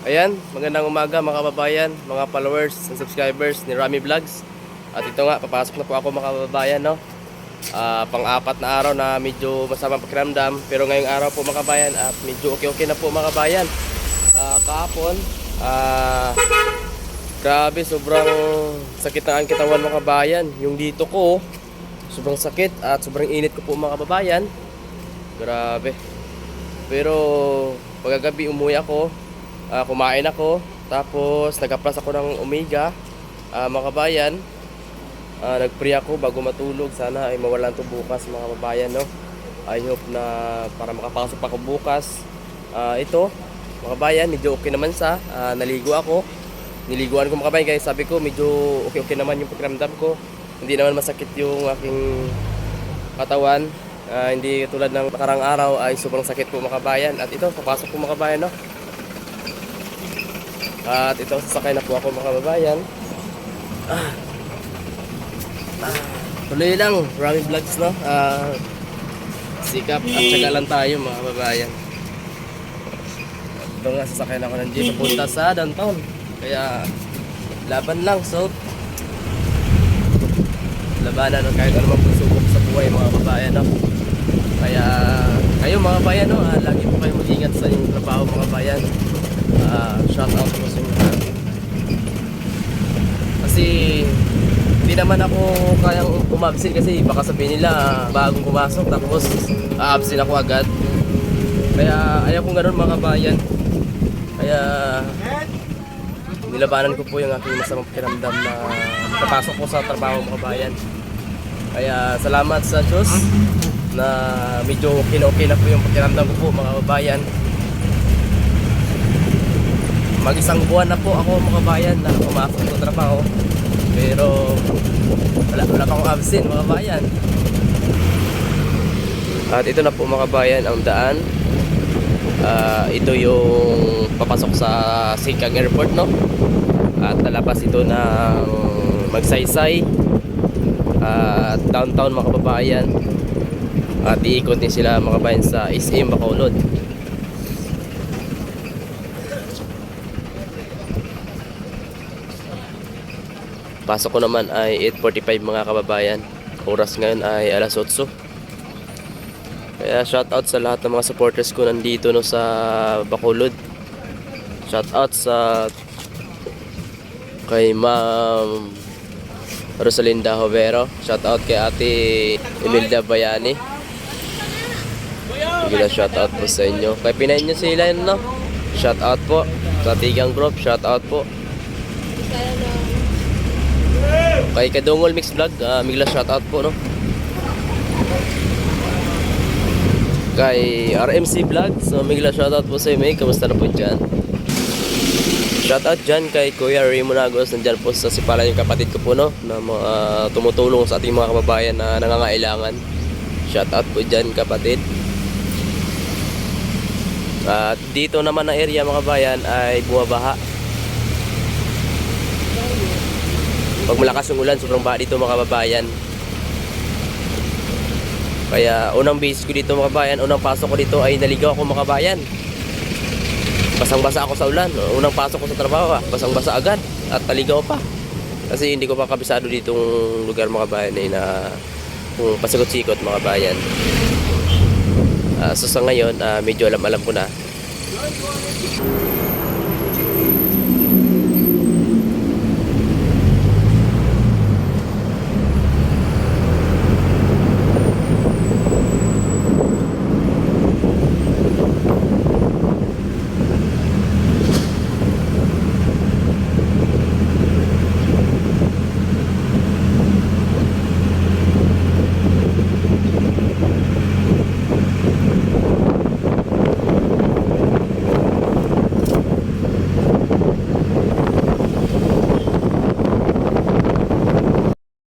Ayan, magandang umaga mga kababayan, mga followers and subscribers ni Rami Vlogs. At ito nga, papasok na po ako mga kababayan, no? Ah, pang-apat na araw na medyo masamang pakiramdam. Pero ngayong araw po mga kababayan at medyo okay-okay na po mga kababayan. Ah, kahapon, ah, grabe, sobrang sakit ng aking katawan mga kababayan. Yung dito ko, sobrang sakit at sobrang init ko po mga kababayan. Grabe. Pero pagkagabi umuwi ako, ah, kumain ako, tapos nag-plus ako ng Omega, ah, mga kabayan. Ah, nag-pray ako bago matulog. Sana ay mawalan to bukas mga kababayan, no? I hope na para makapasok pa ako bukas. Ah, ito, mga kabayan, medyo okay naman sa. Ah, naligo ako. Niliguan ko mga kabayan kaya sabi ko medyo okay-okay naman yung pakiramdam ko. Hindi naman masakit yung aking katawan. Ah, hindi tulad ng nakarang araw ay sobrang sakit po mga kabayan. At ito, papasok po mga kabayan, no? At ito, sasakay na po ako mga kababayan. Ah. Ah. Tuloy lang, maraming vlogs, no? Ah, sikap at syaga lang tayo mga kababayan. Ito nga, sasakay na ako ng jeep papunta sa downtown. Kaya, laban lang, so labanan ng kahit anumang pagsubok sa buhay mga kababayan, no? Kaya, kayo mga bayan, no? ah, lagi po kayo mag-ingat sa inyong trabaho mga bayan. Ah, shout out po sa inyo. Kasi, hindi naman ako kayang umabsent kasi baka sabihin nila ah, bagong pumasok tapos a-absent ako agad. Kaya ayaw kong ganun mga kabayan. Kaya nilabanan ko po yung aking masamang pakiramdam na napasok ko sa trabaho mga kabayan. Kaya salamat sa Diyos na medyo okay na okay na po yung pakiramdam ko po mga kabayan. Mag isang buwan na po ako mga kabayan na pumasok sa trabaho. Pero wala, wala pa akong absent mga kabayan. At ito na po mga kabayan ang daan. Ah, ito yung papasok sa Singkang Airport no. At nalabas ito ng Magsaysay at downtown mga kababayan. At iikot din sila mga kabayan sa SM Bacolod. Pasok ko naman ay 8.45 mga kababayan. Oras ngayon ay alas 8. Kaya shout out sa lahat ng mga supporters ko nandito no sa Bacolod. Shout out sa kay Ma'am Rosalinda Hovero. Shout out kay Ate Emilda Bayani. Bigla shout out po sa inyo. Kay Pinay niyo sila no? Shout out po. Sa Tigang Group, shout out po. Kay Kadungol Mix Vlog, uh, Migla shout out po, no? Kay RMC Vlog, so Migla shout out po sa May. Kamusta na po dyan? Shout out dyan kay Kuya Raymond Agos. Nandyan po sa Sipalan yung kapatid ko po, no? Na mga tumutulong sa ating mga kababayan na nangangailangan. Shout out po dyan, kapatid. At dito naman na area mga bayan ay bumabaha. Pag malakas yung ulan, sobrang baha dito mga kababayan. Kaya unang base ko dito mga kabayan, unang pasok ko dito ay naligaw ako mga kabayan. Basang-basa ako sa ulan. Unang pasok ko sa trabaho, ah, basang-basa agad at naligaw pa. Kasi hindi ko pa kabisado ditong lugar mga kabayan eh, na kung pasikot-sikot mga kabayan. Ah, so sa ngayon, ah, medyo alam-alam ko na.